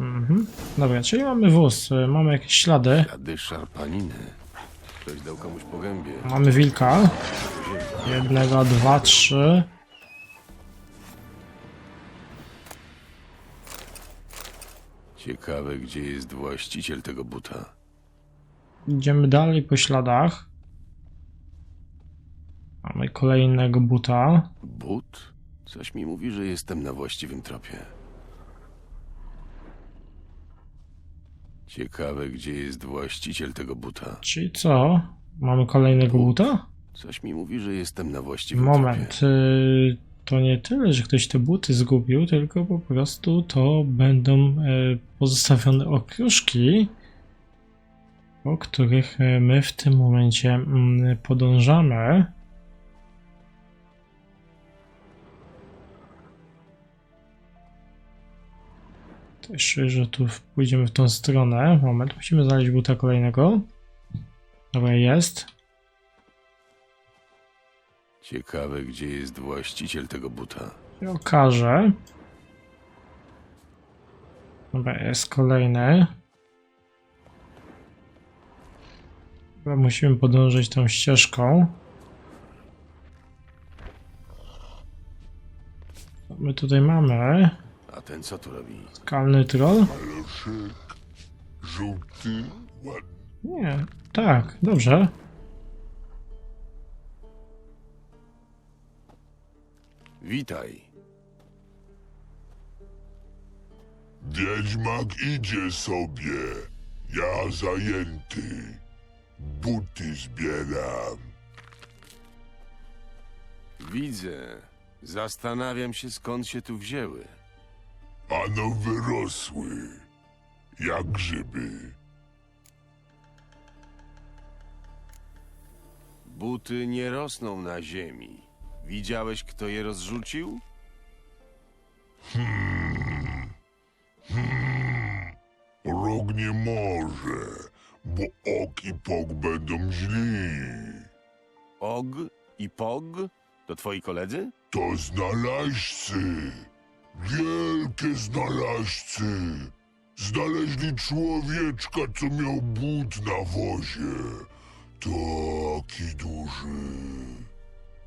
Mhm. Dobra, czyli mamy wóz, y, mamy jakieś ślady, Ślady szarpaniny. Ktoś dał komuś po gębie. mamy wilka. Jednego, dwa, trzy. Ciekawe, gdzie jest właściciel tego buta. Idziemy dalej po śladach. Mamy kolejnego buta. But? Coś mi mówi, że jestem na właściwym tropie. Ciekawe, gdzie jest właściciel tego buta. Czyli co? Mamy kolejnego buta? Coś mi mówi, że jestem na właściwym Moment. y, To nie tyle, że ktoś te buty zgubił, tylko po prostu to będą y, pozostawione okruszki, po których y, my w tym momencie mm, podążamy. Też, że tu pójdziemy w tą stronę. Moment, musimy znaleźć buta kolejnego. Dobra, jest. Ciekawe, gdzie jest właściciel tego buta. się okaże. Dobra, jest kolejny. Chyba musimy podążyć tą ścieżką. Co my tutaj mamy? Ten co tu robi? Skalny troll? Żółty, ładny. Nie, tak, dobrze. Witaj. Wiedźmak idzie sobie. Ja zajęty. Buty zbieram. Widzę. Zastanawiam się, skąd się tu wzięły. Ano wyrosły. Jak grzyby. Buty nie rosną na ziemi. Widziałeś, kto je rozrzucił? Rok nie może, bo ok i pok będą źli. Og i Pog? To twoi koledzy? To znalazcy. Wielkie znalazcy. Znaleźli człowieczka, co miał but na wozie. Taki duży.